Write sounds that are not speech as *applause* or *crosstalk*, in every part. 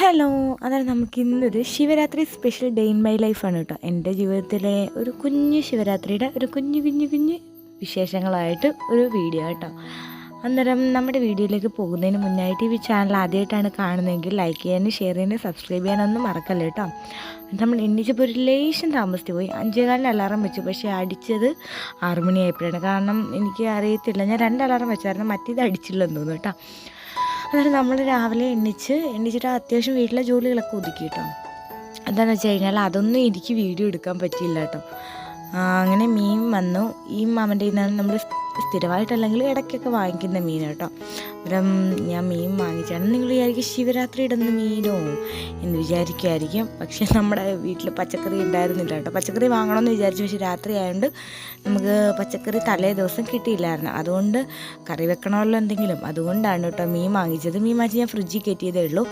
Hello അതാണ് നമുക്ക് ഇന്നൊരു Shivaratri special day in my ലൈഫാണ് കേട്ടോ എന്റെ ജീവിതത്തിലെ ഒരു കുഞ്ഞു ശിവരാത്രിയുടെ ഒരു കുഞ്ഞു കുഞ്ഞു കുഞ്ഞു വിശേഷങ്ങളായിട്ട് ഒരു വീഡിയോ കേട്ടോ അന്നേരം നമ്മുടെ വീഡിയോയിലേക്ക് പോകുന്നതിന് മുന്നായിട്ട് ഈ ചാനൽ ആദ്യമായിട്ടാണ് കാണുന്നതെങ്കിൽ ലൈക്ക് ചെയ്യാനും ഷെയർ ചെയ്യാനും സബ്സ്ക്രൈബ് ചെയ്യാനൊന്നും മറക്കല്ല കേട്ടോ നമ്മൾ എണ്ണിച്ചപ്പോൾ ഒരു ലേശം താമസിച്ച് പോയി. അഞ്ചേകാലിന് അലാറം വെച്ചു. പക്ഷേ അടിച്ചത് ആറുമണിയായപ്പോഴാണ്. കാരണം എനിക്ക് അറിയത്തില്ല. ഞാൻ രണ്ട് അലാറം വെച്ചായിരുന്നു. മറ്റേത് അടിച്ചില്ലെന്ന് തോന്നുന്നു കേട്ടോ അന്നേരം നമ്മൾ രാവിലെ എണ്ണിച്ച് എണ്ണിച്ചിട്ട് അത്യാവശ്യം വീട്ടിലെ ജോലികളൊക്കെ ഒതുക്കി കേട്ടോ എന്താണെന്ന് വെച്ച് കഴിഞ്ഞാൽ അതൊന്നും എനിക്ക് വീഡിയോ എടുക്കാൻ പറ്റിയില്ല കേട്ടോ അങ്ങനെ മീൻ വന്നു. ഈ മാമന്റെ നമ്മൾ സ്ഥിരമായിട്ടല്ലെങ്കിൽ ഇടയ്ക്കൊക്കെ വാങ്ങിക്കുന്ന മീൻ കേട്ടോ അന്നേരം ഞാൻ മീൻ വാങ്ങിച്ചാണ്. നിങ്ങൾ വിചാരിക്കും ശിവരാത്രി ഇടുന്ന മീനോ എന്ന് വിചാരിക്കുമായിരിക്കും. പക്ഷേ നമ്മുടെ വീട്ടിൽ പച്ചക്കറി ഉണ്ടായിരുന്നില്ല കേട്ടോ. പച്ചക്കറി വാങ്ങണമെന്ന് വിചാരിച്ചു. പക്ഷേ രാത്രി ആയതുകൊണ്ട് നമുക്ക് പച്ചക്കറി തലേ ദിവസം കിട്ടിയില്ലായിരുന്നു. അതുകൊണ്ട് കറി വെക്കണമല്ലോ എന്തെങ്കിലും. അതുകൊണ്ടാണ് കേട്ടോ മീൻ വാങ്ങിച്ചത്. മീൻ വാങ്ങിച്ച് ഞാൻ ഫ്രിഡ്ജിൽ കയറ്റിയതേ ഉള്ളൂ.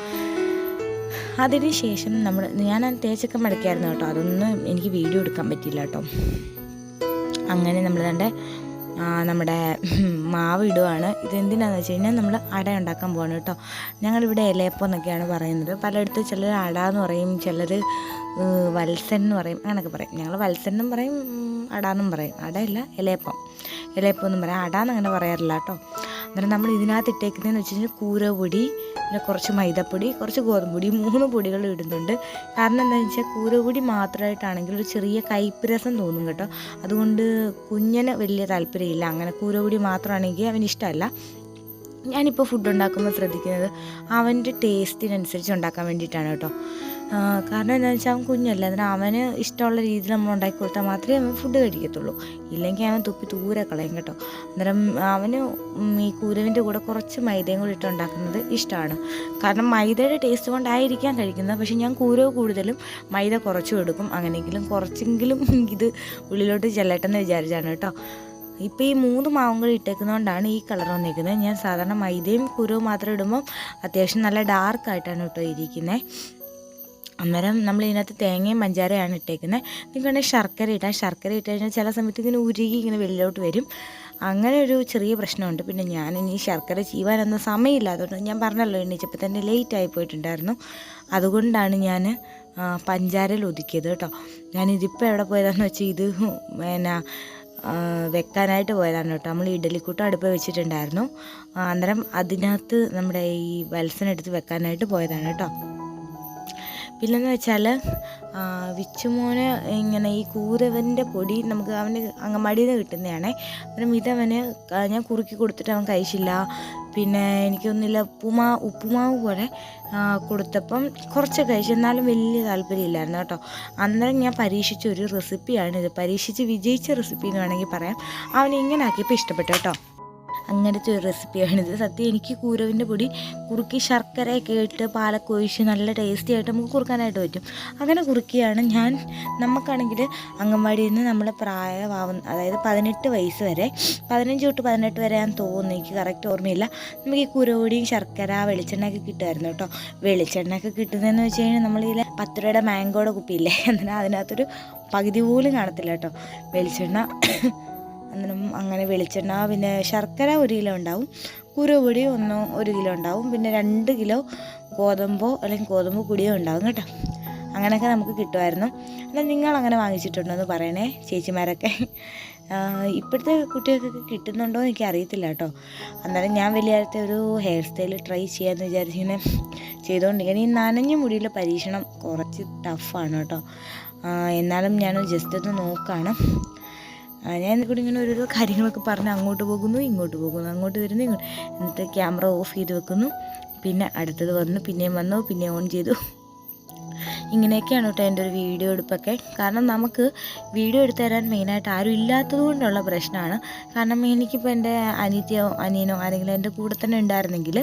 അതിന് ശേഷം നമ്മൾ ഞാൻ തേച്ചൊക്കെ മടക്കായിരുന്നു കേട്ടോ. അതൊന്നും എനിക്ക് വീഡിയോ എടുക്കാൻ പറ്റിയില്ല കേട്ടോ. അങ്ങനെ നമ്മൾ തന്റെ നമ്മുടെ മാവ് ഇടുവാണ്. ഇതെന്തിനാന്ന് വെച്ച് കഴിഞ്ഞാൽ നമ്മൾ അട ഉണ്ടാക്കാൻ പോവാണ് കേട്ടോ. ഞങ്ങളിവിടെ ഇലയപ്പം എന്നൊക്കെയാണ് പറയുന്നത്. പലയിടത്തും ചിലർ അട എന്ന് പറയും ചിലർ വത്സൻ എന്ന് പറയും അങ്ങനെയൊക്കെ പറയും. ഞങ്ങൾ വത്സൻ എന്നും പറയും അട എന്നും പറയും. അടയല്ല ഇലയപ്പം. ഇലയപ്പം എന്നും പറയാം. അട എന്നങ്ങനെ പറയാറില്ല കേട്ടോ. അന്നേരം നമ്മൾ ഇതിനകത്ത് ഇട്ടേക്കുന്നതെന്ന് വെച്ച് കഴിഞ്ഞാൽ കൂരപൊടി പിന്നെ കുറച്ച് മൈദപ്പൊടി കുറച്ച് ഗോതമ്പ് പൊടി മൂന്ന് പൊടികൾ ഇടുന്നുണ്ട്. കാരണം എന്താണെന്ന് വെച്ചാൽ കൂരപൊടി മാത്രമായിട്ടാണെങ്കിൽ ഒരു ചെറിയ കയ്പ്പ് തോന്നും കേട്ടോ. അതുകൊണ്ട് കുഞ്ഞിന് വലിയ താല്പര്യമില്ല. അങ്ങനെ കൂരപൊടി മാത്രമാണെങ്കിൽ അവന് ഇഷ്ടമല്ല. ഞാനിപ്പോൾ ഫുഡ് ഉണ്ടാക്കുമ്പോൾ ശ്രദ്ധിക്കുന്നത് അവന്റെ ടേസ്റ്റിനനുസരിച്ച് ഉണ്ടാക്കാൻ വേണ്ടിയിട്ടാണ് കേട്ടോ. കാരണം എന്താണെന്ന് വെച്ചാൽ അവൻ കുഞ്ഞല്ലേ. അതിന് അവന് ഇഷ്ടമുള്ള രീതിയിൽ നമ്മൾ ഉണ്ടാക്കി കൊടുത്താൽ മാത്രമേ അവൻ ഫുഡ് കഴിക്കത്തുള്ളൂ. ഇല്ലെങ്കിൽ അവൻ തുപ്പി ദൂരെ കളയും കേട്ടോ. അന്നേരം അവന് ഈ കൂരവിന്റെ കൂടെ കുറച്ച് മൈദയും കൂടി ഇട്ട് ഉണ്ടാക്കുന്നത് ഇഷ്ടമാണ്. കാരണം മൈദയുടെ ടേസ്റ്റ് കൊണ്ടായിരിക്കാം കഴിക്കുന്നത്. പക്ഷേ ഞാൻ കൂരവ് കൂടുതലും മൈദ കുറച്ചും എടുക്കും അങ്ങനെയെങ്കിലും കുറച്ചെങ്കിലും *laughs* ഇത് ഉള്ളിലോട്ട് ചെല്ലട്ടെന്ന് വിചാരിച്ചാണ് കേട്ടോ. ഇപ്പോൾ ഈ മൂന്ന് മാവും കൂടി ഇട്ടേക്കുന്നതുകൊണ്ടാണ് ഈ കളർ വന്നിരിക്കുന്നത് ഞാൻ സാധാരണ മൈദയും കുരുവും മാത്രം ഇടുമ്പം അത്യാവശ്യം നല്ല ഡാർക്കായിട്ടാണ് കേട്ടോ ഇരിക്കുന്നത് അന്നേരം നമ്മൾ ഇതിനകത്ത് തേങ്ങയും പഞ്ചാരയാണ് ഇട്ടേക്കുന്നത് നിങ്ങൾക്ക് വേണമെങ്കിൽ ശർക്കര ഇട്ടാൽ ശർക്കര ഇട്ട് കഴിഞ്ഞാൽ ചില സമയത്ത് ഇങ്ങനെ ഉരുകി ഇങ്ങനെ വെളിയിലോട്ട് വരും. അങ്ങനെ ഒരു ചെറിയ പ്രശ്നമുണ്ട്. പിന്നെ ഞാൻ ഇനി ശർക്കര ചീവാനൊന്നും അതുകൊണ്ട് ഞാൻ പറഞ്ഞല്ലോ എണ്ണീച്ചപ്പോൾ തന്നെ ലേറ്റ് ആയി പോയിട്ടുണ്ടായിരുന്നു. അതുകൊണ്ടാണ് ഞാൻ പഞ്ചാരയിൽ ഒതുക്കിയത് കേട്ടോ. ഞാനിതിപ്പോൾ എവിടെ പോയതാണെന്ന് വെച്ചാൽ ഇത് പിന്നെ വെക്കാനായിട്ട് പോയതാണ് കേട്ടോ. നമ്മൾ ഇഡലിക്കൂട്ടം അടുപ്പ് വെച്ചിട്ടുണ്ടായിരുന്നു. അന്നേരം അതിനകത്ത് നമ്മുടെ ഈ വത്സനെടുത്ത് വെക്കാനായിട്ട് പോയതാണ് കേട്ടോ. പിന്നെന്ന് വെച്ചാൽ വിച്ചുമോന് ഇങ്ങനെ ഈ കൂരവന്റെ പൊടി നമുക്ക് അവന് അങ്കമാടിയിൽ നിന്ന് കിട്ടുന്നതാണേ അന്നേരം ഇതവന് ഞാൻ കുറുക്കി കൊടുത്തിട്ട് അവൻ കഴിച്ചില്ല. പിന്നെ എനിക്കൊന്നുമില്ല ഉപ്പുമാ ഉപ്പുമാവ് പോലെ കൊടുത്തപ്പം കുറച്ച് കഴിച്ചു. എന്നാലും വലിയ താല്പര്യമില്ലായിരുന്നു കേട്ടോ. അന്നേരം ഞാൻ പരീക്ഷിച്ച ഒരു റെസിപ്പിയാണിത് പരീക്ഷിച്ച് വിജയിച്ച റെസിപ്പി എന്ന് വേണമെങ്കിൽ പറയാം. അവൻ ഇങ്ങനെ ആക്കിയപ്പോൾ ഇഷ്ടപ്പെട്ടു കേട്ടോ. അങ്ങനത്തെ ഒരു റെസിപ്പിയാണിത്. സത്യം എനിക്ക് കൂരവിന്റെ പൊടി കുറുക്കി ശർക്കരയൊക്കെ ഇട്ട് പാലൊക്കെ ഒഴിച്ച് നല്ല ടേസ്റ്റി ആയിട്ട് നമുക്ക് കുറുക്കാനായിട്ട് പറ്റും. അങ്ങനെ കുറുക്കിയാണ് ഞാൻ നമുക്കാണെങ്കിൽ അംഗൻവാടിയിൽ നിന്ന് നമ്മൾ പ്രായമാവുന്ന അതായത് പതിനെട്ട് വയസ്സ് വരെ പതിനഞ്ച് തൊട്ട് പതിനെട്ട് വരെ ഞാൻ തോന്നുന്നു. എനിക്ക് കറക്റ്റ് ഓർമ്മയില്ല. നമുക്ക് ഈ കുരവൊടിയും ശർക്കര വെളിച്ചെണ്ണയൊക്കെ കിട്ടുമായിരുന്നു കേട്ടോ. വെളിച്ചെണ്ണയൊക്കെ കിട്ടുന്നതെന്ന് വെച്ച് കഴിഞ്ഞാൽ നമ്മളിതിലെ പത്ത് രൂപയുടെ മാങ്കോയുടെ കുപ്പിയില്ലേ? എന്നാൽ *laughs* അതിനകത്തൊരു പകുതി പോലും കാണത്തില്ല കേട്ടോ. വെളിച്ചെണ്ണ അങ്ങനെ വെളിച്ചെണ്ണ പിന്നെ ശർക്കര ഒരു കിലോ ഉണ്ടാവും. കുരുപൊടി ഒന്ന് ഒരു കിലോ ഉണ്ടാവും. പിന്നെ രണ്ട് കിലോ ഗോതമ്പോ അല്ലെങ്കിൽ ഗോതമ്പ് പൊടിയോ ഉണ്ടാവും കേട്ടോ. അങ്ങനെയൊക്കെ നമുക്ക് കിട്ടുമായിരുന്നു. എന്നാൽ നിങ്ങൾ അങ്ങനെ വാങ്ങിച്ചിട്ടുണ്ടോ എന്ന് പറയണേ ചേച്ചിമാരൊക്കെ. ഇപ്പോഴത്തെ കുട്ടികൾക്കൊക്കെ കിട്ടുന്നുണ്ടോ എന്ന് എനിക്ക് അറിയത്തില്ല കേട്ടോ. അന്നേരം ഞാൻ വലിയ വലിയത്തെ ഒരു ഹെയർ സ്റ്റൈൽ ട്രൈ ചെയ്യാമെന്ന് വിചാരിച്ചിങ്ങനെ ചെയ്തുകൊണ്ടിരിക്കുകയാണ്. ഈ നനഞ്ഞ മുടിയിലെ പരീക്ഷണം കുറച്ച് ടഫാണ് കേട്ടോ. എന്നാലും ഞാൻ ജസ്റ്റ് ഒന്ന് നോക്കുകയാണ് ഞാൻ കൂടി ഇങ്ങനെ ഓരോരോ കാര്യങ്ങളൊക്കെ പറഞ്ഞ് അങ്ങോട്ട് പോകുന്നു ഇങ്ങോട്ട് പോകുന്നു അങ്ങോട്ട് വരുന്നു ഇങ്ങോട്ട് എന്നിട്ട് ക്യാമറ ഓഫ് ചെയ്ത് വെക്കുന്നു. പിന്നെ അടുത്തത് വന്നു പിന്നെയും വന്നു പിന്നെ ഓൺ ചെയ്തു. ഇങ്ങനെയൊക്കെയാണ് കേട്ടോ എന്റെ ഒരു വീഡിയോ എടുപ്പൊക്കെ. കാരണം നമുക്ക് വീഡിയോ എടുത്തു തരാൻ മെയിനായിട്ട് ആരും ഇല്ലാത്തത് കൊണ്ടുള്ള പ്രശ്നമാണ്. കാരണം എനിക്കിപ്പോൾ എന്റെ അനിയത്തിയോ അനിയനോ ആരെങ്കിലും എന്റെ കൂടെ തന്നെ ഉണ്ടായിരുന്നെങ്കിൽ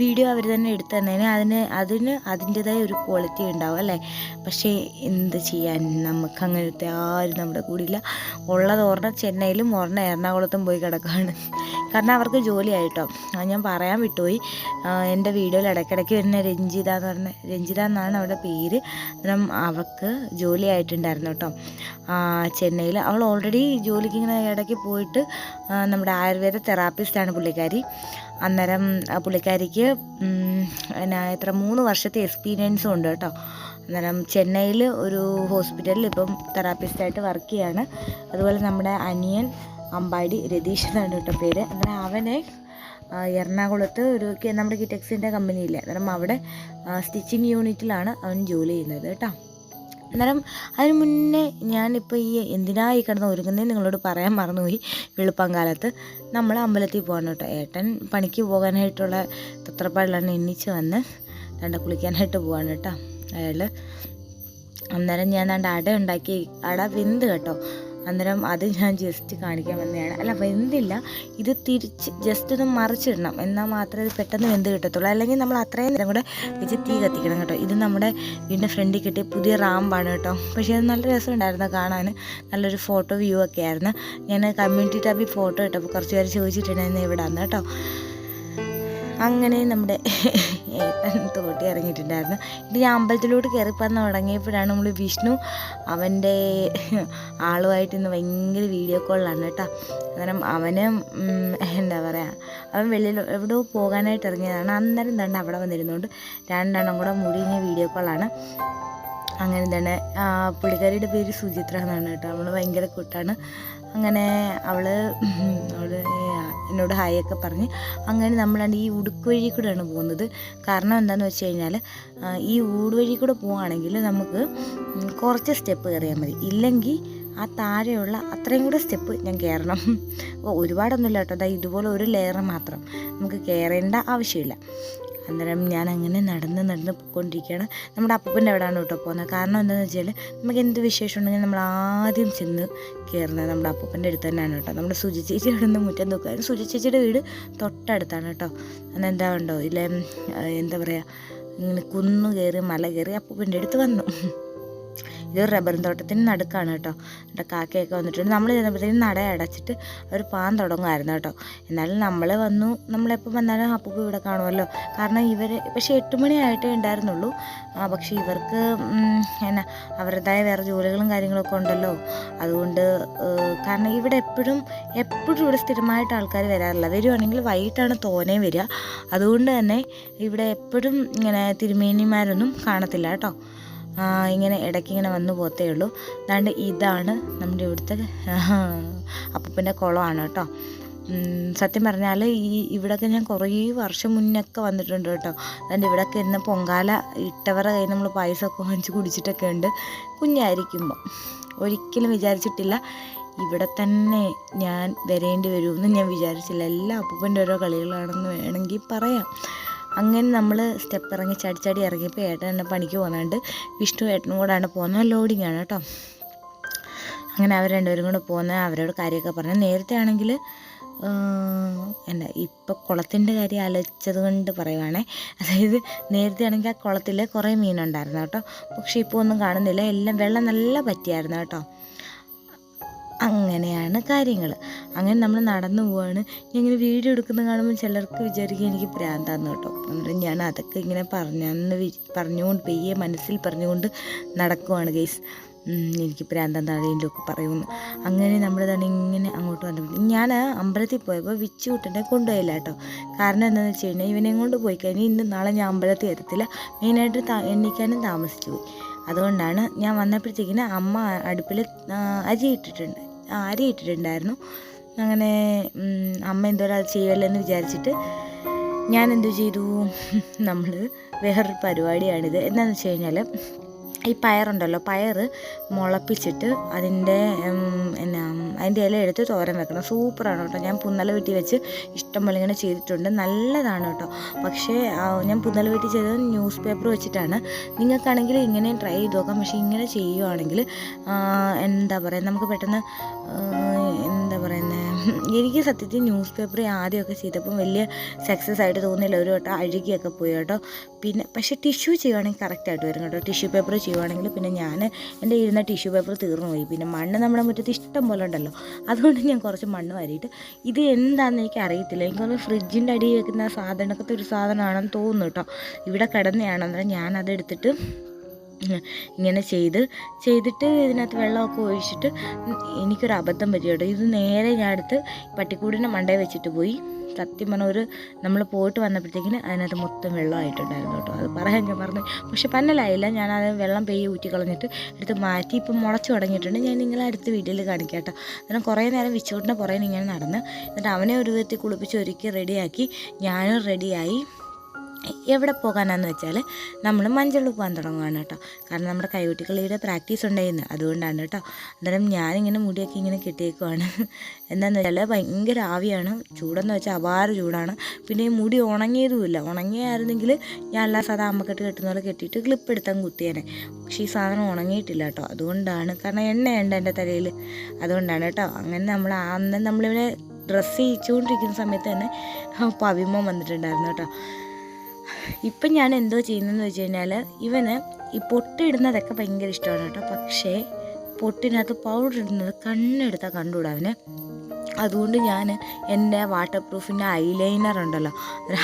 വീഡിയോ അവർ തന്നെ എടുത്തു തന്നേനെ അതിന് അതിന് അതിന്റെതായ ഒരു ക്വാളിറ്റി ഉണ്ടാവും അല്ലേ? പക്ഷേ എന്ത് ചെയ്യാൻ? നമുക്ക് അങ്ങനത്തെ ആരും നമ്മുടെ കൂടെ ഇല്ല ഉള്ളത് ഒരെണ്ണം ചെന്നൈയിലും ഒരെണ്ണം എറണാകുളത്തും പോയി കിടക്കുകയാണ് കാരണം അവർക്ക് ജോലിയായിട്ടോ. ഞാൻ പറയാൻ വിട്ടുപോയി. എന്റെ വീഡിയോയിൽ ഇടയ്ക്കിടയ്ക്ക് വരുന്ന രഞ്ജിത എന്ന് പറഞ്ഞ രഞ്ജിത എന്നാണ് അവളുടെ പേര്. അവൾക്ക് ജോലിയായിട്ടുണ്ടായിരുന്നു കേട്ടോ. ചെന്നൈയിൽ. അവൾ ഓൾറെഡി ജോലിക്ക് ഇങ്ങനെ ഇടയ്ക്ക് പോയിട്ട് നമ്മുടെ ആയുർവേദ തെറാപ്പിസ്റ്റാണ് പുള്ളിക്കാരി. അന്നേരം പുള്ളിക്കാരിക്ക് എന്നാ എത്ര മൂന്ന് വർഷത്തെ എക്സ്പീരിയൻസും ഉണ്ട് കേട്ടോ. അന്നേരം ചെന്നൈയിൽ ഒരു ഹോസ്പിറ്റലിൽ ഇപ്പം തെറാപ്പിസ്റ്റായിട്ട് വർക്ക് ചെയ്യാണ്. അതുപോലെ നമ്മുടെ അനിയൻ അമ്പാടി രതീഷ് എന്നാണ് കേട്ടോ പേര്. അന്നേരം അവനെ എറണാകുളത്ത് ഒരു നമ്മുടെ കിറ്റക്സിന്റെ കമ്പനിയില്ലേ അന്നേരം അവിടെ സ്റ്റിച്ചിങ് യൂണിറ്റിലാണ് അവൻ ജോലി ചെയ്യുന്നത് കേട്ടോ. അന്നേരം അതിന് മുന്നേ ഞാനിപ്പോൾ ഈ എന്തിനാ ഈ കിടന്ന് ഒരുങ്ങുന്നത് നിങ്ങളോട് പറയാൻ മറന്നുപോയി വെളുപ്പം കാലത്ത്. നമ്മൾ അമ്പലത്തിൽ പോകണം കേട്ടോ. ഏട്ടൻ പണിക്ക് പോകാനായിട്ടുള്ള തത്രപ്പാടിലാണ് എണ്ണിച്ച് വന്ന് രണ്ട് കുളിക്കാനായിട്ട് പോവാണ് കേട്ടോ അയാൾ അന്നേരം ഞാൻ രണ്ട് അട ഉണ്ടാക്കി അട വെന്ത് കേട്ടോ. അന്നേരം അത് ഞാൻ ജസ്റ്റ് കാണിക്കാൻ വന്നതാണ്. അല്ല വെന്തില്ല. ഇത് തിരിച്ച് ജസ്റ്റ് ഒന്ന് മറിച്ചിടണം. എന്നാൽ മാത്രമേ ഇത് പെട്ടെന്ന് വെന്ത് കിട്ടത്തുള്ളൂ. അല്ലെങ്കിൽ നമ്മൾ അത്രയും നേരം കൂടെ വെച്ച് തീ കത്തിക്കണം കേട്ടോ. ഇത് നമ്മുടെ വീടിന്റെ ഫ്രണ്ടിൽ കിട്ടിയ പുതിയ റാമ്പാണ് കേട്ടോ. പക്ഷേ അത് നല്ല രസമുണ്ടായിരുന്നു കാണാൻ. നല്ലൊരു ഫോട്ടോ വ്യൂ ഒക്കെ ആയിരുന്നു. ഞാൻ കമ്മ്യൂണിറ്റി ടാബിൽ ഫോട്ടോ ഇട്ടപ്പോൾ കുറച്ച് പേര് ചോദിച്ചിട്ടുണ്ടായിരുന്നു ഇവിടെ അന്ന് കേട്ടോ. അങ്ങനെ നമ്മുടെ *laughs* ഏട്ടൻ തോട്ടി ഇറങ്ങിയിട്ടുണ്ടായിരുന്നു. ഇത് ഞാൻ അമ്പലത്തിലോട്ട് കയറിപ്പന്ന് തുടങ്ങിയപ്പോഴാണ് നമ്മൾ വിഷ്ണു അവന്റെ *laughs* ആളുമായിട്ട് ഇന്ന് ഭയങ്കര വീഡിയോ കോളിലാണ് കേട്ടോ. അന്നേരം അവന് എന്താ പറയുക അവൻ വെളിയിൽ എവിടെയോ പോകാനായിട്ട് ഇറങ്ങിയതാണ്. അന്നേരം തന്നെ അവിടെ വന്നിരുന്നുകൊണ്ട് രണ്ടെണ്ണം കൂടെ മുടിഞ്ഞ വീഡിയോ കോളാണ് അങ്ങനെ തന്നെ പുള്ളിക്കാരിയുടെ പേര് സുചിത്ര എന്നാണ് കേട്ടോ. അവൾ ഭയങ്കര കൂട്ടാണ്. അങ്ങനെ അവൾ അവൾ എന്നോട് ഹായ് ഒക്കെ പറഞ്ഞ് അങ്ങനെ നമ്മളാണ്ട് ഈ ഉടുക്ക് വഴി കൂടെയാണ് പോകുന്നത്. കാരണം എന്താണെന്ന് വെച്ച് കഴിഞ്ഞാൽ ഈ ഊട് വഴി കൂടെ പോവുകയാണെങ്കിൽ നമുക്ക് കുറച്ച് സ്റ്റെപ്പ് കയറിയാൽ മതി. ഇല്ലെങ്കിൽ ആ താഴെയുള്ള അത്രയും കൂടെ സ്റ്റെപ്പ് ഞാൻ കയറണം ഒരുപാടൊന്നുമില്ല കേട്ടോ. അതായത് ഇതുപോലെ ഒരു ലെയർ മാത്രം നമുക്ക് കയറേണ്ട ആവശ്യമില്ല. അന്നേരം ഞാൻ അങ്ങനെ നടന്ന് നടന്ന് പോയിക്കൊണ്ടിരിക്കുകയാണ്. നമ്മുടെ അപ്പൂപ്പന്റെ അവിടെയാണ് കേട്ടോ പോകുന്നത്. കാരണം എന്താണെന്ന് വെച്ചാൽ നമുക്ക് എന്ത് വിശേഷം ഉണ്ടെങ്കിൽ നമ്മൾ ആദ്യം ചെന്ന് കയറുന്നത് നമ്മുടെ അപ്പൂപ്പന്റെ അടുത്ത് തന്നെയാണ് കേട്ടോ. നമ്മുടെ സുജി ചേച്ചി അവിടെ നിന്ന് മുറ്റം നോക്കുക. സുജി ചേച്ചിയുടെ വീട് തൊട്ടടുത്താണ് കേട്ടോ. അന്ന് എന്താ ഉണ്ടോ ഇല്ലേ എന്താ പറയുക ഇങ്ങനെ കുന്നു കയറി മല കയറി അപ്പൂപ്പന്റെ അടുത്ത് വന്നു. ഇത് റബ്ബർ തോട്ടത്തിന് നടുക്കാണ് കേട്ടോ. എന്നിട്ട് കാക്കയൊക്കെ വന്നിട്ടുണ്ട്. നമ്മൾ ചെന്നപ്പോഴത്തേക്കും നട അടച്ചിട്ട് അവർ പാൻ തുടങ്ങുമായിരുന്നു കേട്ടോ. എന്നാലും നമ്മൾ വന്നു. നമ്മളെപ്പോൾ വന്നാലും അപ്പൂപ്പ് ഇവിടെ കാണുമല്ലോ. കാരണം ഇവർ പക്ഷേ എട്ട് മണിയായിട്ടേ ഉണ്ടായിരുന്നുള്ളൂ. പക്ഷേ ഇവർക്ക് എന്നാ അവരുടേതായ വേറെ ജോലികളും കാര്യങ്ങളൊക്കെ ഉണ്ടല്ലോ. അതുകൊണ്ട് കാരണം ഇവിടെ എപ്പോഴും എപ്പോഴും ഇവിടെ സ്ഥിരമായിട്ട് ആൾക്കാർ വരാറില്ല. വരുവാണെങ്കിൽ വൈകിട്ടാണ് തോനെ വരിക. അതുകൊണ്ട് തന്നെ ഇവിടെ എപ്പോഴും ഇങ്ങനെ തിരുമേനിമാരൊന്നും കാണത്തില്ല കേട്ടോ. ഇങ്ങനെ ഇടയ്ക്ക് ഇങ്ങനെ വന്നു പോത്തേ ഉള്ളൂ. അതുകൊണ്ട് ഇതാണ് നമ്മുടെ ഇവിടുത്തെ അപ്പൂപ്പന്റെ കുളമാണ് കേട്ടോ. സത്യം പറഞ്ഞാൽ ഈ ഇവിടെയൊക്കെ ഞാൻ കുറേ വർഷം മുന്നൊക്കെ വന്നിട്ടുണ്ട് കേട്ടോ. അതുകൊണ്ട് ഇവിടെയൊക്കെ ഇന്ന് പൊങ്കാല ഇട്ടവരുടെ കയ്യിൽ നമ്മൾ പായസമൊക്കെ വാങ്ങിച്ച് കുടിച്ചിട്ടൊക്കെ ഉണ്ട്. കുഞ്ഞായിരിക്കുമ്പോൾ ഒരിക്കലും വിചാരിച്ചിട്ടില്ല ഇവിടെ തന്നെ ഞാൻ വരേണ്ടി വരുമെന്ന് ഞാൻ വിചാരിച്ചില്ല. എല്ലാ അപ്പൂപ്പന്റെ ഓരോ കളികളാണെന്ന് വേണമെങ്കിൽ പറയാം. അങ്ങനെ നമ്മൾ സ്റ്റെപ്പ് ഇറങ്ങി ചടിച്ചടി ചാടി ഇറങ്ങിയപ്പോൾ ഏട്ടൻ എന്നെ പണിക്ക് പോകുന്നുണ്ട് വിഷ്ണു ഏട്ടനും കൂടാണ് പോകുന്നത് ലോഡിങ് ആണ് കേട്ടോ. അങ്ങനെ അവർ രണ്ടുപേരും കൂടെ പോകുന്ന അവരോട് കാര്യമൊക്കെ പറഞ്ഞു. നേരത്തെ ആണെങ്കിൽ എന്താ ഇപ്പോൾ കുളത്തിന്റെ കാര്യം ആലോചിച്ചത് കൊണ്ട് പറയുവാണേ. അതായത് നേരത്തെ ആണെങ്കിൽ ആ കുളത്തിൽ കുറേ മീനുണ്ടായിരുന്നു കേട്ടോ. പക്ഷേ ഇപ്പോൾ ഒന്നും കാണുന്നില്ല. എല്ലാം വെള്ളം നല്ല പറ്റിയായിരുന്നു കേട്ടോ. അങ്ങനെയാണ് കാര്യങ്ങൾ. അങ്ങനെ നമ്മൾ നടന്നു പോവാണ്. ഇങ്ങനെ വീഡിയോ എടുക്കുന്ന കാണുമ്പോൾ ചിലർക്ക് വിചാരിക്കും എനിക്ക് ഭ്രാന്താന്ന് കേട്ടോ. എന്നിട്ട് ഞാൻ അതൊക്കെ ഇങ്ങനെ പറഞ്ഞെന്ന് പറഞ്ഞുകൊണ്ട് പെയ്യെ മനസ്സിൽ പറഞ്ഞുകൊണ്ട് നടക്കുവാണ് ഗൈസ്. എനിക്ക് ഭ്രാന്തം ഒക്കെ പറയുന്നു അങ്ങനെ നമ്മൾ തന്നെ ഇങ്ങനെ അങ്ങോട്ട് വന്നു. ഞാൻ അമ്പലത്തിൽ പോയപ്പോൾ വിച്ചുകൂട്ടനെ കൊണ്ടുപോയില്ല കേട്ടോ. കാരണം എന്താണെന്ന് വെച്ച് കഴിഞ്ഞാൽ ഇവനെ കൊണ്ട് പോയി കഴിഞ്ഞാൽ ഇന്ന് നാളെ ഞാൻ അമ്പലത്തിൽ എത്തത്തില്ല. മെയിനായിട്ട് എണ്ണിക്കാനും താമസിച്ചു പോയി. അതുകൊണ്ടാണ് ഞാൻ വന്നപ്പോഴത്തേക്കിന് അമ്മ അടുപ്പിൽ അരി ഇട്ടിട്ടുണ്ട്. ആ, അരി ഇട്ടിട്ടുണ്ടായിരുന്നു. അങ്ങനെ അമ്മ എന്തോരം അത് ചെയ്യുമല്ലോ വിചാരിച്ചിട്ട് ഞാൻ എന്തു ചെയ്തു? *laughs* നമ്മൾ വേറൊരു പരിപാടിയാണിത്. എന്താണെന്ന് വെച്ച് കഴിഞ്ഞാൽ ഈ പയറുണ്ടല്ലോ പയർ മുളപ്പിച്ചിട്ട് അതിന്റെ എന്നാ അതിന്റെ ഇല എടുത്ത് തോരൻ വെക്കണം. സൂപ്പറാണ് കേട്ടോ. ഞാൻ പുന്നല വീട്ടിൽ വെച്ച് ഇഷ്ടം പോലെ ഇങ്ങനെ ചെയ്തിട്ടുണ്ട്. നല്ലതാണ് കേട്ടോ. പക്ഷേ ഞാൻ പുന്നല വീട്ടിൽ ചെയ്തത് ന്യൂസ് പേപ്പർ വെച്ചിട്ടാണ്. നിങ്ങൾക്കാണെങ്കിൽ ഇങ്ങനെ ട്രൈ ചെയ്ത് നോക്കാം. പക്ഷേ ഇങ്ങനെ ചെയ്യുവാണെങ്കിൽ എന്താ പറയുക നമുക്ക് പെട്ടെന്ന് എനിക്ക് സത്യത്തിൽ ന്യൂസ് പേപ്പർ ആദ്യമൊക്കെ ചെയ്തപ്പം വലിയ സക്സസ് ആയിട്ട് തോന്നിയില്ല. ഒരു വട്ടം അഴുകിയൊക്കെ പോയി കേട്ടോ. പിന്നെ പക്ഷേ ടിഷ്യൂ ചെയ്യുവാണെങ്കിൽ കറക്റ്റായിട്ട് വരും കേട്ടോ. ടിഷ്യൂ പേപ്പർ ചെയ്യുവാണെങ്കിൽ പിന്നെ ഞാൻ എന്റെ ഇരുന്ന ടിഷ്യൂ പേപ്പർ തീർന്നു പോയി. പിന്നെ മണ്ണ് നമ്മുടെ മുറ്റത്ത് ഇഷ്ടം പോലെ ഉണ്ടല്ലോ. അതുകൊണ്ട് ഞാൻ കുറച്ച് മണ്ണ് വാരിയിട്ട് ഇത് എന്താണെന്ന് എനിക്ക് അറിയത്തില്ല. എനിക്ക് തോന്നുന്നു ഫ്രിഡ്ജിന്റെ അടിയിൽ വെക്കുന്ന സാധനക്കത്തെ ഒരു സാധനമാണെന്ന് തോന്നുന്നു കേട്ടോ. ഇവിടെ കിടന്നതാണ് അന്നേരം ഞാനതെടുത്തിട്ട് ഇങ്ങനെ ചെയ്ത് ചെയ്തിട്ട് ഇതിനകത്ത് വെള്ളമൊക്കെ ഒഴിച്ചിട്ട് എനിക്കൊരു അബദ്ധം പറ്റി കേട്ടോ ഇത് നേരെ ഞാൻ എടുത്ത് പട്ടിക്കൂടിന്റെ മണ്ടയിൽ വെച്ചിട്ട് പോയി. സത്യം പറഞ്ഞ ഒരു നമ്മൾ പോയിട്ട് വന്നപ്പോഴത്തേക്കിന് അതിനകത്ത് മൊത്തം വെള്ളമായിട്ടുണ്ടായിരുന്നു കേട്ടോ. അത് പറയാൻ ഞാൻ പറഞ്ഞു പക്ഷെ പന്നലായില്ല ഞാൻ അത് വെള്ളം പെയ്യ് ഊറ്റി കളഞ്ഞിട്ട് എടുത്ത് മാറ്റി ഇപ്പം മുളച്ച് തുടങ്ങിയിട്ടുണ്ട്. ഞാൻ നിങ്ങളെ അടുത്ത വീഡിയോയിൽ കാണിക്കാം കേട്ടോ. അന്നേരം കുറേ നേരം വിച്ചോട്ടിന്റെ പുറകെ ഇങ്ങനെ നടന്ന് എന്നിട്ട് അവനെ ഒരു വിധത്തിൽ കുളിപ്പിച്ച് ഒരുക്കി റെഡിയാക്കി ഞാനും റെഡിയായി എവിടെ പോകാനാന്ന് വെച്ചാൽ നമ്മൾ മഞ്ചൾ പോകാൻ തുടങ്ങുകയാണ് കേട്ടോ. കാരണം നമ്മുടെ കൈകുട്ടികളിയുടെ പ്രാക്ടീസ് ഉണ്ടായിരുന്നു. അതുകൊണ്ടാണ് കേട്ടോ. അന്നേരം ഞാനിങ്ങനെ മുടിയൊക്കെ ഇങ്ങനെ കിട്ടിയേക്കുവാണ്. എന്താണെന്ന് വെച്ചാൽ ഭയങ്കര ആവിയാണ്. ചൂടെന്ന് വെച്ചാൽ അപാര ചൂടാണ്. പിന്നെ ഈ മുടി ഉണങ്ങിയതുമില്ല. ഉണങ്ങിയായിരുന്നെങ്കിൽ ഞാൻ എല്ലാ സാധാ അമ്മക്കെട്ട് കെട്ടുന്ന പോലെ കെട്ടിയിട്ട് ക്ലിപ്പ് എടുത്താൽ കുത്തിയേനെ. പക്ഷേ ഈ സാധനം ഉണങ്ങിയിട്ടില്ല കേട്ടോ. അതുകൊണ്ടാണ്. കാരണം എണ്ണയുണ്ട് എന്റെ തലയിൽ അതുകൊണ്ടാണ് കേട്ടോ. അങ്ങനെ നമ്മൾ അന്ന് നമ്മളിവിടെ ഡ്രസ്സ് ചെയ്യിച്ചുകൊണ്ടിരിക്കുന്ന സമയത്ത് തന്നെ പവിമ വന്നിട്ടുണ്ടായിരുന്നു കേട്ടോ. ഇപ്പം ഞാൻ എന്തോ ചെയ്യുന്നതെന്ന് വെച്ച് കഴിഞ്ഞാൽ ഇവന് ഈ പൊട്ടിടുന്നതൊക്കെ ഭയങ്കര ഇഷ്ടമാണ് കേട്ടോ. പക്ഷേ പൊട്ടിനകത്ത് പൗഡർ ഇടുന്നത് കണ്ണെടുത്താൽ കണ്ടുകൂടാ അവന്. അതുകൊണ്ട് ഞാൻ എന്റെ വാട്ടർ പ്രൂഫിന്റെ ഐലൈനർ ഉണ്ടല്ലോ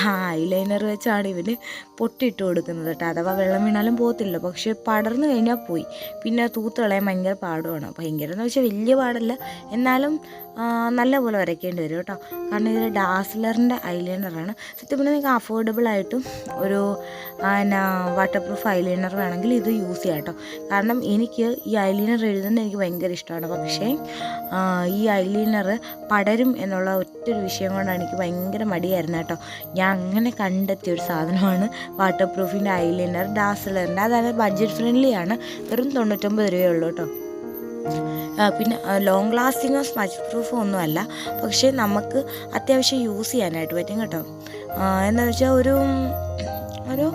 ആ ഐലൈനർ വെച്ചാണ് ഇവന് പൊട്ടിയിട്ട് കൊടുക്കുന്നത് കേട്ടോ. അഥവാ വെള്ളം വീണാലും പോകത്തില്ല പക്ഷേ പടർന്നു കഴിഞ്ഞാൽ പോയി. പിന്നെ തൂത്ത് കളയാൻ ഭയങ്കര പാടുമാണ് ഭയങ്കര എന്ന് വെച്ചാൽ വലിയ പാടല്ല. എന്നാലും ആ, നല്ല പോലെ വരയ്ക്കേണ്ടി വരും കേട്ടോ. കാരണം ഇതൊരു ഡാസ്ലറിന്റെ ഐലൈനറാണ് സത്യം പറഞ്ഞാൽ നിങ്ങൾക്ക് അഫോർഡബിൾ ആയിട്ടും ഒരു എന്നാ വാട്ടർ പ്രൂഫ് ഐലൈനർ വേണമെങ്കിൽ ഇത് യൂസ് ചെയ്യാം കേട്ടോ. കാരണം എനിക്ക് ഈ ഐലൈനർ എഴുതുന്നത് എനിക്ക് ഭയങ്കര ഇഷ്ടമാണ്. പക്ഷേ ഈ ഐലൈനർ പടരും എന്നുള്ള ഒറ്റൊരു വിഷയം കൊണ്ടാണ് എനിക്ക് ഭയങ്കര മടിയായിരുന്നു കേട്ടോ. ഞാൻ അങ്ങനെ കണ്ടെത്തിയ ഒരു സാധനമാണ് വാട്ടർ പ്രൂഫിന്റെ ഐലൈനർ ഡാസ്ലറിന്റെ. അതായത് ബഡ്ജറ്റ് ഫ്രണ്ട്ലി ആണ്. വെറും തൊണ്ണൂറ്റൊമ്പത് രൂപയേ ഉള്ളൂ കേട്ടോ. പിന്നെ ലോങ് ലാസ്റ്റിങ്ങോ സ്മച്ച് പ്രൂഫോ ഒന്നുമല്ല. പക്ഷേ നമുക്ക് അത്യാവശ്യം യൂസ് ചെയ്യാനായിട്ട് പറ്റും കേട്ടോ. എന്താണെന്ന് വെച്ചാൽ ഒരു ഒരു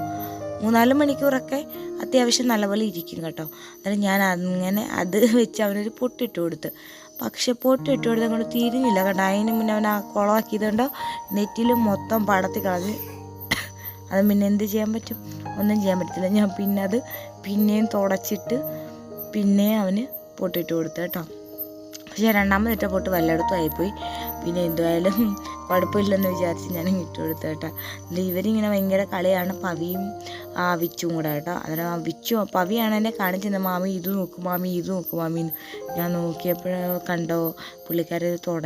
മൂന്നാൽ മണിക്കൂറൊക്കെ അത്യാവശ്യം നല്ലപോലെ ഇരിക്കും കേട്ടോ. അന്നേരം ഞാൻ അങ്ങനെ അത് *laughs* വെച്ച് അവനൊരു പൊട്ടിട്ട് കൊടുത്ത്. പക്ഷെ പൊട്ടിട്ട് കൊടുത്ത് അങ്ങോട്ട് തിരിഞ്ഞില്ല. കേട്ടോ അതിന് മുന്നേ അവൻ ആ കുളമാക്കിയതുകൊണ്ടോ നെറ്റിൽ മൊത്തം പടത്തി കളഞ്ഞ് *coughs* അത് പിന്നെ എന്ത് ചെയ്യാൻ പറ്റും? ഒന്നും ചെയ്യാൻ പറ്റത്തില്ല. ഞാൻ പിന്നെ അത് പിന്നെയും തുടച്ചിട്ട് പിന്നെയും അവന് പൊട്ടിട്ട് കൊടുത്തു കേട്ടോ. പക്ഷേ രണ്ടാമത് ഇട്ട പൊട്ട് വല്ലയിടത്തും ആയിപ്പോയി. പിന്നെ എന്തുവായാലും കുഴപ്പമില്ലെന്ന് *laughs* വിചാരിച്ച് ഞാൻ ഇട്ട് കൊടുത്തു കേട്ടോ. ഇവരിങ്ങനെ ഭയങ്കര കളിയാണ്. പവിയും ആ വിച്ചും കൂടെ കേട്ടോ. അന്നേരം ആ വിച്ചു പവിയാണ് എന്നെ കാണിച്ചത്. മാമി ഇത് നോക്കും മാമി ഇത് നോക്കും മാമി ഞാൻ നോക്കിയപ്പോഴോ കണ്ടോ പുള്ളിക്കാരെ തുട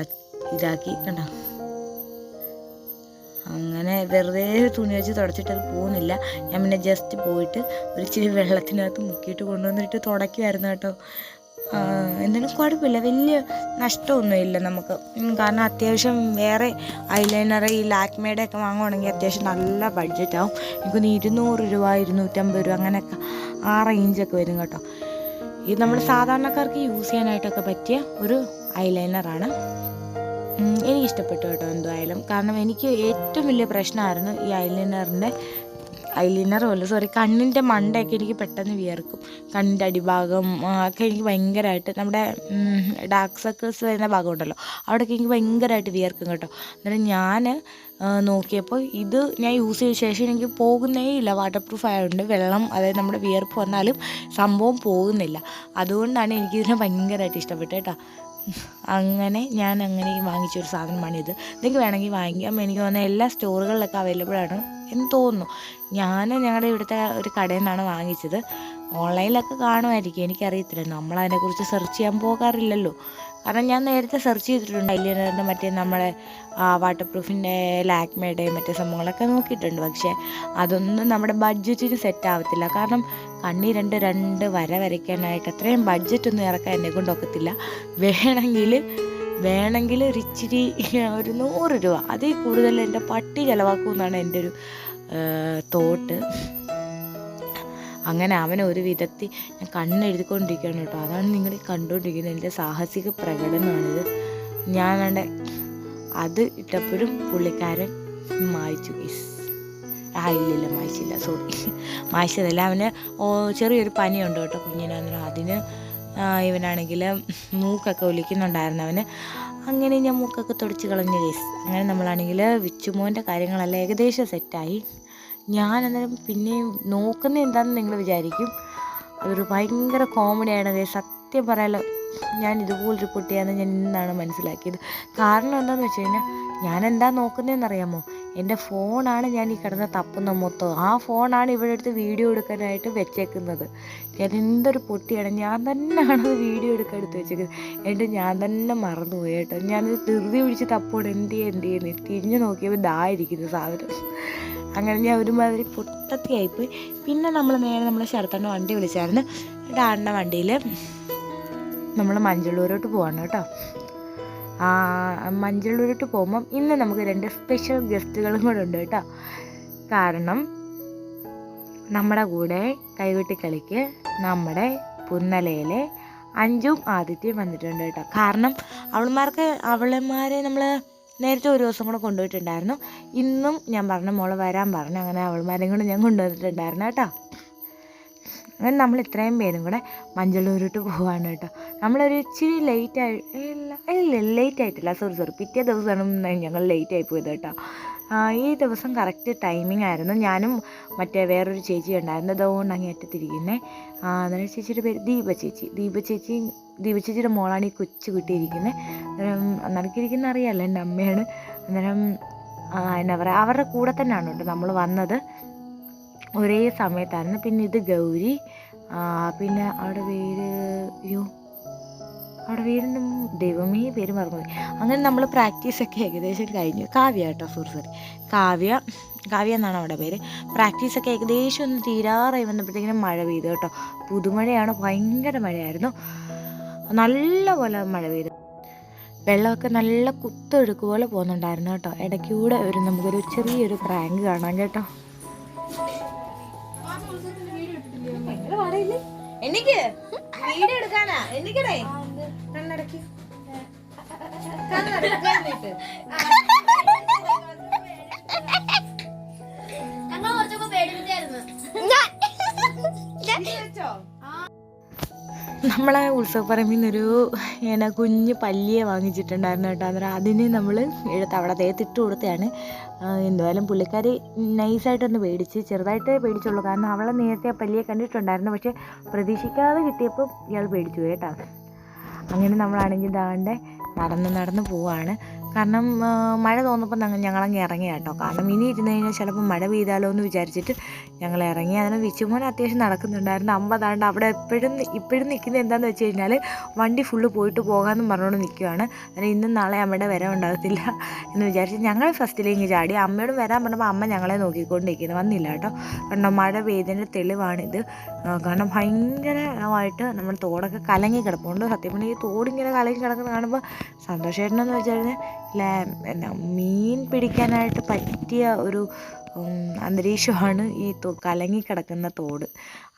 ഇതാക്കി കണ്ടോ. അങ്ങനെ വെറുതെ തുണി വെച്ച് തുടച്ചിട്ട് അത് പോകുന്നില്ല. ഞാൻ പിന്നെ ജസ്റ്റ് പോയിട്ട് ഒരു ഇച്ചിരി വെള്ളത്തിനകത്ത് മുക്കിയിട്ട് കൊണ്ടുവന്നിട്ട് തുടയ്ക്കുമായിരുന്നു കേട്ടോ. എന്തായാലും കുഴപ്പമില്ല. വലിയ നഷ്ടമൊന്നുമില്ല നമുക്ക്. കാരണം അത്യാവശ്യം വേറെ ഐലൈനർ ഈ ലാക്മേയുടെ ഒക്കെ വാങ്ങുവാണെങ്കിൽ അത്യാവശ്യം നല്ല ബഡ്ജറ്റ് ആവും. എനിക്കൊന്ന് ഇരുന്നൂറ് രൂപ ഇരുന്നൂറ്റമ്പത് രൂപ അങ്ങനെയൊക്കെ ആ റേഞ്ചൊക്കെ വരും കേട്ടോ. ഇത് നമ്മൾ സാധാരണക്കാർക്ക് യൂസ് ചെയ്യാനായിട്ടൊക്കെ പറ്റിയ ഒരു ഐലൈനറാണ് എനിക്കിഷ്ടപ്പെട്ടു കേട്ടോ എന്തായാലും കാരണം എനിക്ക് ഏറ്റവും വലിയ പ്രശ്നമായിരുന്നു ഈ ഐലൈനറിന്റെ ഐലൈനർ പോലെ സോറി കണ്ണിന്റെ മണ്ടയൊക്കെ എനിക്ക് പെട്ടെന്ന് വിയർക്കും. കണ്ണിന്റെ അടിഭാഗം ഒക്കെ എനിക്ക് ഭയങ്കരമായിട്ട് നമ്മുടെ ഡാർക്ക് സർക്കിൾസ് വരുന്ന ഭാഗമുണ്ടല്ലോ അവിടെയൊക്കെ എനിക്ക് ഭയങ്കരമായിട്ട് വിയർക്കും കേട്ടോ. എന്നിട്ട് ഞാൻ നോക്കിയപ്പോൾ ഇത് ഞാൻ യൂസ് ചെയ്ത ശേഷം എനിക്ക് പോകുന്നേ ഇല്ല. വാട്ടർ പ്രൂഫ് ആയതുകൊണ്ട് വെള്ളം അതായത് നമ്മുടെ വിയർപ്പ് വന്നാലും സംഭവം പോകുന്നില്ല. അതുകൊണ്ടാണ് എനിക്കിതിനെ ഭയങ്കരമായിട്ട് ഇഷ്ടപ്പെട്ടു കേട്ടോ. അങ്ങനെ ഞാൻ അങ്ങനെ വാങ്ങിച്ചൊരു സാധനമാണിത്. നിങ്ങൾക്ക് വേണമെങ്കിൽ വാങ്ങിക്കാം. എനിക്ക് തോന്നുന്ന എല്ലാ സ്റ്റോറുകളിലൊക്കെ അവൈലബിൾ ആണ്. എന്ന് തോന്നുന്നു ഞാൻ ഞങ്ങളുടെ ഇവിടുത്തെ ഒരു കടയിൽ നിന്നാണ് വാങ്ങിച്ചത്. ഓൺലൈനിലൊക്കെ കാണുമായിരിക്കും എനിക്കറിയത്തില്ല. നമ്മൾ അതിനെക്കുറിച്ച് സെർച്ച് ചെയ്യാൻ പോകാറില്ലല്ലോ. കാരണം ഞാൻ നേരത്തെ സെർച്ച് ചെയ്തിട്ടുണ്ട്. ഐലൈനറിന്റെ മറ്റേ നമ്മുടെ വാട്ടർ പ്രൂഫിന്റെ ലാക്മയുടെ മറ്റേ സംഭവങ്ങളൊക്കെ നോക്കിയിട്ടുണ്ട്. പക്ഷേ അതൊന്നും നമ്മുടെ ബഡ്ജറ്റിന് സെറ്റ് ആവത്തില്ല. കാരണം കണ്ണി രണ്ട് രണ്ട് വര വരയ്ക്കാനായിട്ട് അത്രയും ബഡ്ജറ്റൊന്നും ഇറക്കാൻ എന്നെ കൊണ്ടൊക്കത്തില്ല വേണമെങ്കിൽ വേണമെങ്കിൽ ഒരു ഇച്ചിരി *laughs* ഒരു നൂറ് രൂപ. അതിൽ കൂടുതൽ എന്റെ പട്ടി ചിലവാക്കുമെന്നാണ് എന്റെ ഒരു തോട്ട്. അങ്ങനെ അവനെ ഒരു വിധത്തിൽ ഞാൻ കണ്ണെഴുതിക്കൊണ്ടിരിക്കുകയാണ് കേട്ടോ. അതാണ് നിങ്ങൾ കണ്ടുകൊണ്ടിരിക്കുന്നത്. എന്റെ സാഹസിക പ്രകടനമാണിത്. ഞാൻ കണ്ട അത് ഇട്ടപ്പോഴും പുള്ളിക്കാരൻ മായ്ച്ചു. ഗീസ് ആ ഇല്ലില്ല മായ്ച്ചില്ല. സോറി. *laughs* മായ്ച്ചതല്ല. അവന് ചെറിയൊരു പനിയുണ്ട് കേട്ടോ കുഞ്ഞിന്. അതിന് ഇവനാണെങ്കിൽ മൂക്കൊക്കെ ഒലിക്കുന്നുണ്ടായിരുന്നു അവന്. അങ്ങനെ ഞാൻ മൂക്കൊക്കെ തുടച്ച് കളഞ്ഞു കേസ് അങ്ങനെ നമ്മളാണെങ്കിൽ വിച്ചുമോന്റെ കാര്യങ്ങളെല്ലാം ഏകദേശം സെറ്റായി ഞാൻ അന്നേരം പിന്നെയും നോക്കുന്ന എന്താണെന്ന് നിങ്ങൾ വിചാരിക്കും. അതൊരു ഭയങ്കര കോമഡിയാണ് കേസ് സത്യം പറയാലോ ഞാൻ ഇതുപോലൊരു കുട്ടിയാണെന്ന് ഞാൻ ഇന്നാണ് മനസ്സിലാക്കിയത്. കാരണം എന്താണെന്ന് വെച്ച് കഴിഞ്ഞാൽ ഞാൻ എന്താ നോക്കുന്നതെന്ന് അറിയാമോ എന്റെ ഫോണാണ് ഞാൻ ഈ കിടന്ന് തപ്പുന്ന മൊത്തം. ആ ഫോണാണ് ഇവിടെ എടുത്ത് വീഡിയോ എടുക്കാനായിട്ട് വെച്ചേക്കുന്നത്. ഞാൻ എന്തൊരു പൊട്ടിയാണ്. ഞാൻ തന്നെയാണ് അത് വീഡിയോ എടുക്കാൻ എടുത്ത് വെച്ചേക്കുന്നത്. എന്നിട്ട് ഞാൻ തന്നെ മറന്നുപോയി കേട്ടോ. ഞാനത് ധൃതി പിടിച്ച് തപ്പോട് എന്ത് ചെയ്യും എന്ത് ചെയ്യുന്നു തിരിഞ്ഞു നോക്കിയപ്പോൾ ദായിരിക്കുന്നു സാധനം. അങ്ങനെ ഞാൻ ഒരുമാതിരി പൊട്ടത്തിയായിപ്പോയി. പിന്നെ നമ്മൾ നേരെ നമ്മൾ ശരത്തണ്ണ വണ്ടി വിളിച്ചായിരുന്നു. ആണ്ട വണ്ടിയിൽ നമ്മൾ മഞ്ചളൂരോട്ട് പോവാണ് കേട്ടോ. മഞ്ചളൂരോട്ട് പോകുമ്പം ഇന്ന് നമുക്ക് രണ്ട് സ്പെഷ്യൽ ഗസ്റ്റുകളും കൂടെ ഉണ്ട് കേട്ടോ. കാരണം നമ്മുടെ കൂടെ കൈകൊട്ടിക്കളിക്ക് നമ്മുടെ പുന്നലയിലെ അഞ്ചും ആദിത്യയും വന്നിട്ടുണ്ട് കേട്ടോ. കാരണം അവൾമാർക്ക് അവളന്മാരെ നമ്മൾ നേരത്തെ ഒരു ദിവസം കൂടെ കൊണ്ടുപോയിട്ടുണ്ടായിരുന്നു. ഇന്നും ഞാൻ പറഞ്ഞ മോളെ വരാൻ പറഞ്ഞു. അങ്ങനെ അവൾമാരെയും കൂടെ ഞാൻ കൊണ്ടുവന്നിട്ടുണ്ടായിരുന്നു കേട്ടോ. അങ്ങനെ നമ്മൾ ഇത്രയും പേരും കൂടെ മഞ്ചളൂരിട്ട് പോവാണ് കേട്ടോ. നമ്മളൊരു ഇച്ചിരി ലേറ്റ് ആയി ഇല്ല ലേറ്റ് ആയിട്ടില്ല. സോറി സോറി പിറ്റേ ദിവസമാണ് ഞങ്ങൾ ലേറ്റ് ആയി പോയത് കേട്ടോ. ഈ ദിവസം കറക്റ്റ് ടൈമിംഗ് ആയിരുന്നു. ഞാനും മറ്റേ വേറൊരു ചേച്ചി ഉണ്ടായിരുന്നു. അതുകൊണ്ട് അങ്ങേറ്റത്തിരിക്കുന്നത് അന്നേരം ചേച്ചിയുടെ പേര് ദീപ ചേച്ചി. ദീപ ചേച്ചി ദീപ ചേച്ചിയുടെ മോളാണ് ഈ കൊച്ചു കുട്ടിയിരിക്കുന്നത് അന്നേരം നടക്കിരിക്കുന്ന അറിയാമല്ലോ എന്റെ അമ്മയാണ്. അന്നേരം എന്നാ പറയുക അവരുടെ കൂടെ തന്നെയാണ് കേട്ടോ നമ്മൾ വന്നത്. ഒരേ സമയത്തായിരുന്നു. പിന്നെ ഇത് ഗൗരി. പിന്നെ അവിടെ പേര് അയ്യോ അവിടെ പേരെന്തും? ദൈവമേ പേര് മറന്നുപോയി. അങ്ങനെ നമ്മൾ പ്രാക്ടീസൊക്കെ ഏകദേശം കഴിഞ്ഞു. കാവ്യ കേട്ടോ സോറി സോറി കാവ്യ കാവ്യ എന്നാണ് അവിടെ പേര്. പ്രാക്ടീസൊക്കെ ഏകദേശം ഒന്ന് തീരാറായി വന്നപ്പോഴത്തേക്കിനും മഴ പെയ്തു കേട്ടോ. പുതുമഴയാണ് ഭയങ്കര മഴയായിരുന്നു. നല്ല പോലെ മഴ പെയ്തു. വെള്ളമൊക്കെ നല്ല കുത്തൊഴുക്ക് പോലെ പോകുന്നുണ്ടായിരുന്നു കേട്ടോ. ഇടയ്ക്കൂടെ ഒരു നമുക്കൊരു ചെറിയൊരു പ്രാങ്ക് കാണാം കേട്ടോ. എനിക്ക്? വീഡിയോ എടുക്കാനാ? എനിക്കടേ? കണ്ണടക്കി. കണ്ണടക്കി ഞങ്ങൾ കുറച്ചൊക്കെ പേടിപ്പിച്ചായിരുന്നു. നമ്മളെ ഉത്സവപ്പറമ്പിൽ നിന്നൊരു എന്നാ കുഞ്ഞ് പല്ലിയെ വാങ്ങിച്ചിട്ടുണ്ടായിരുന്നു കേട്ടോ. അന്നേരം അതിന് നമ്മൾ എടുത്ത് അവിടെ തേത്തിട്ട് കൊടുത്തതാണ്. എന്തായാലും പുള്ളിക്കാരി നൈസായിട്ടൊന്ന് പേടിച്ച് ചെറുതായിട്ട് പേടിച്ചുള്ളൂ. കാരണം അവളെ നേരത്തെ ആ പല്ലിയെ കണ്ടിട്ടുണ്ടായിരുന്നു. പക്ഷേ പ്രതീക്ഷിക്കാതെ കിട്ടിയപ്പോൾ ഇയാൾ പേടിച്ചു കേട്ടോ. അങ്ങനെ നമ്മളാണെങ്കിൽ ഇതാണ്ട് നടന്ന് നടന്ന് പോവാണ്. കാരണം മഴ തോന്നപ്പോൾ ഞങ്ങൾ ഞങ്ങളങ്ങ് ഇറങ്ങി കേട്ടോ കാരണം ഇനി ഇരുന്ന് കഴിഞ്ഞാൽ ചിലപ്പോൾ മഴ പെയ്താലോ എന്ന് വിചാരിച്ചിട്ട് ഞങ്ങൾ ഇറങ്ങി അതിന് വിച്ചുമോൻ അത്യാവശ്യം നടക്കുന്നുണ്ടായിരുന്നു. അമ്പതാണ്ട് അവിടെ എപ്പോഴും ഇപ്പോഴും നിൽക്കുന്നത് എന്താണെന്ന് വെച്ച് കഴിഞ്ഞാൽ വണ്ടി ഫുള്ള് പോയിട്ട് പോകാമെന്നും പറഞ്ഞുകൊണ്ട് നിൽക്കുകയാണ് അങ്ങനെ ഇന്നും നാളെ അമ്മയുടെ വരവുണ്ടാകത്തില്ല എന്ന് വിചാരിച്ച് ഞങ്ങൾ ഫസ്റ്റിലേക്ക് ചാടി. അമ്മയോടും വരാൻ പറഞ്ഞപ്പോൾ അമ്മ ഞങ്ങളെ നോക്കിക്കൊണ്ടിരിക്കുന്നത് വന്നില്ല കേട്ടോ കാരണം മഴ പെയ്തതിന്റെ തെളിവാണിത്. കാരണം ഭയങ്കരമായിട്ട് നമ്മൾ തോടൊക്കെ കലങ്ങി കിടപ്പുണ്ട്. സത്യം പറഞ്ഞാൽ ഈ തോടിങ്ങനെ കലങ്ങി കിടക്കുന്നത് കാണുമ്പോൾ സന്തോഷമായിട്ടുണ്ടെന്ന് വെച്ചാൽ എന്നാ മീൻ പിടിക്കാനായിട്ട് പറ്റിയ ഒരു അന്തരീക്ഷമാണ് ഈ തോ കലങ്ങി കിടക്കുന്ന തോട്.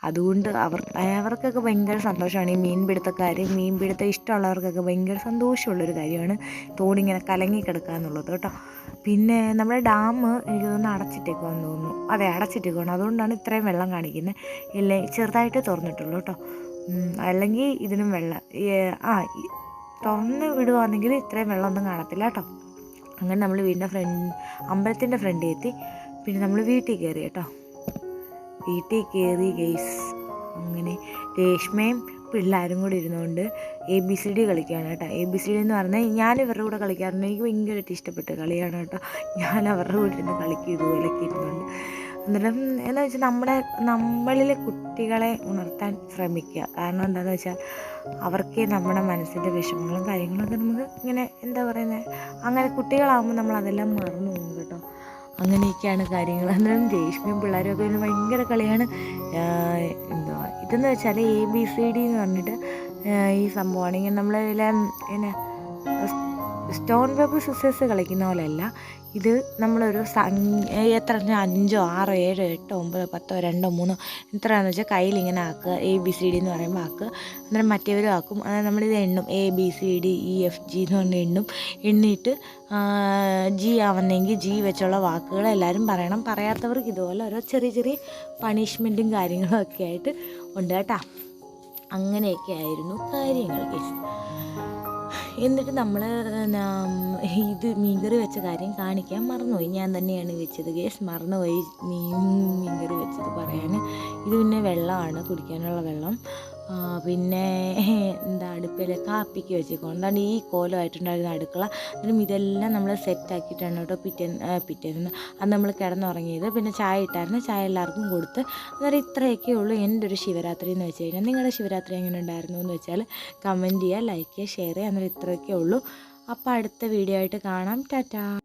അതുകൊണ്ട് അവർ അവർക്കൊക്കെ ഭയങ്കര സന്തോഷമാണ് ഈ മീൻ പിടുത്തക്കാർ മീൻ പിടുത്തം ഇഷ്ടമുള്ളവർക്കൊക്കെ ഭയങ്കര സന്തോഷമുള്ളൊരു കാര്യമാണ് തോടിങ്ങനെ കലങ്ങിക്കിടക്കുക എന്നുള്ളത് കേട്ടോ. പിന്നെ നമ്മുടെ ഡാം എനിക്ക് തോന്നുന്നു അടച്ചിട്ടേക്കുമെന്ന് തോന്നുന്നു. അതെ അടച്ചിട്ടേക്കുവാണ്. അതുകൊണ്ടാണ് ഇത്രയും വെള്ളം കാണിക്കുന്നത് ഇല്ലേ ചെറുതായിട്ട് തുറന്നിട്ടുള്ളൂ കേട്ടോ. അല്ലെങ്കിൽ ഇതിനും വെള്ളം. ആ തുറന്ന് വിടുവാണെങ്കിൽ ഇത്രയും വെള്ളമൊന്നും കാണത്തില്ല കേട്ടോ. അങ്ങനെ നമ്മൾ വീടിന്റെ ഫ്രണ്ട് അമ്പലത്തിന്റെ ഫ്രണ്ടിൽ എത്തി. പിന്നെ നമ്മൾ വീട്ടിൽ കയറി കേട്ടോ. വീട്ടിൽ കയറി ഗെയ്സ് അങ്ങനെ രേഷ്മയും പിള്ളേരും കൂടി ഇരുന്നുകൊണ്ട് എ ബി സി ഡി കളിക്കുകയാണ് കേട്ടോ. എ ബി സി ഡി എന്ന് പറഞ്ഞാൽ ഞാൻ ഇവരുടെ കൂടെ കളിക്കാറുണ്ട്. എനിക്ക് ഭയങ്കരമായിട്ട് ഇഷ്ടപ്പെട്ട കളിയാണ് കേട്ടോ. ഞാൻ അവരുടെ കൂടെ ഇരുന്ന് കളിക്കും ഇതുപോലെയൊക്കെ ഇരുന്നുണ്ട് അന്നേരം എന്ന് വെച്ചാൽ നമ്മുടെ നമ്മളിലെ കുട്ടികളെ ഉണർത്താൻ ശ്രമിക്കുക കാരണം എന്താണെന്ന് വെച്ചാൽ അവർക്ക് നമ്മുടെ മനസ്സിന്റെ വിഷമങ്ങളും കാര്യങ്ങളൊക്കെ നമുക്ക് ഇങ്ങനെ എന്താ പറയുന്നത് അങ്ങനെ കുട്ടികളാകുമ്പോൾ നമ്മൾ അതെല്ലാം മറന്നു പോകും കേട്ടോ. അങ്ങനെയൊക്കെയാണ് കാര്യങ്ങൾ. അന്നേരം രേഷ്മയും പിള്ളേരും ഒക്കെ ഭയങ്കര കളിയാണ്. എന്തുവാ ഇതെന്ന് വെച്ചാൽ എ ബി സി ഡി എന്ന് പറഞ്ഞിട്ട് ഈ സംഭവമാണ് ഇങ്ങനെ നമ്മളെല്ലാം പിന്നെ സ്റ്റോൺ പേപ്പർ സിസേഴ്സ് കളിക്കുന്ന പോലെയല്ല. ഇത് നമ്മളൊരു സംഖ്യ എത്ര അഞ്ചോ ആറോ ഏഴോ എട്ടോ ഒമ്പതോ പത്തോ രണ്ടോ മൂന്നോ എത്രയാണെന്ന് വെച്ചാൽ കയ്യിൽ ഇങ്ങനെ ആക്കുക എ ബി സി ഡി എന്ന് പറയുമ്പോൾ ആക്കുക അന്നേരം മറ്റേവരും ആക്കും. അതായത് നമ്മളിത് എണ്ണും. A B C D E F G എന്ന് പറഞ്ഞ് എണ്ണും. എണ്ണിയിട്ട് ജി ആവുന്നെങ്കിൽ ജി വെച്ചുള്ള വാക്കുകൾ എല്ലാവരും പറയണം. പറയാത്തവർക്ക് ഇതുപോലെ ഓരോ ചെറിയ ചെറിയ പണിഷ്മെന്റും കാര്യങ്ങളും ഒക്കെ ആയിട്ട് ഉണ്ട് കേട്ടോ. അങ്ങനെയൊക്കെ ആയിരുന്നു കാര്യങ്ങൾ. എന്നിട്ട് നമ്മൾ ഇത് മീൻകറി വെച്ച കാര്യം കാണിക്കാൻ മറന്നുപോയി. ഞാൻ തന്നെയാണ് വെച്ചത്. ഗേസ് മറന്നുപോയി മീൻ മീൻകറി വെച്ചത് പറയാൻ ഇത് പിന്നെ വെള്ളമാണ്. കുടിക്കാനുള്ള വെള്ളം. പിന്നെ *laughs* എന്താ അടുപ്പിൽ കാപ്പിക്ക് വെച്ചേക്കും എന്താണ് ഈ കോലമായിട്ടുണ്ടായിരുന്ന അടുക്കള. എന്നിട്ടും ഇതെല്ലാം നമ്മൾ സെറ്റാക്കിയിട്ടാണ് കേട്ടോ പിറ്റേന്ന് പിറ്റേന്ന് അത് നമ്മൾ കിടന്നുറങ്ങിയത്. പിന്നെ ചായ ഇട്ടായിരുന്നു. ചായ എല്ലാവർക്കും കൊടുത്ത്. അന്നേരം ഇത്രയൊക്കെ ഉള്ളൂ. എന്റെ ഒരു ശിവരാത്രി എന്ന് വെച്ച് കഴിഞ്ഞാൽ. നിങ്ങളുടെ ശിവരാത്രി എങ്ങനെ ഉണ്ടായിരുന്നു എന്ന് വെച്ചാൽ കമന്റ് ചെയ്യുക ലൈക്ക് ചെയ്യുക ഷെയർ ചെയ്യുക. അന്നേരം ഇത്രയൊക്കെ ഉള്ളൂ. അപ്പോൾ അടുത്ത വീഡിയോ ആയിട്ട് കാണാം. ടാറ്റാ.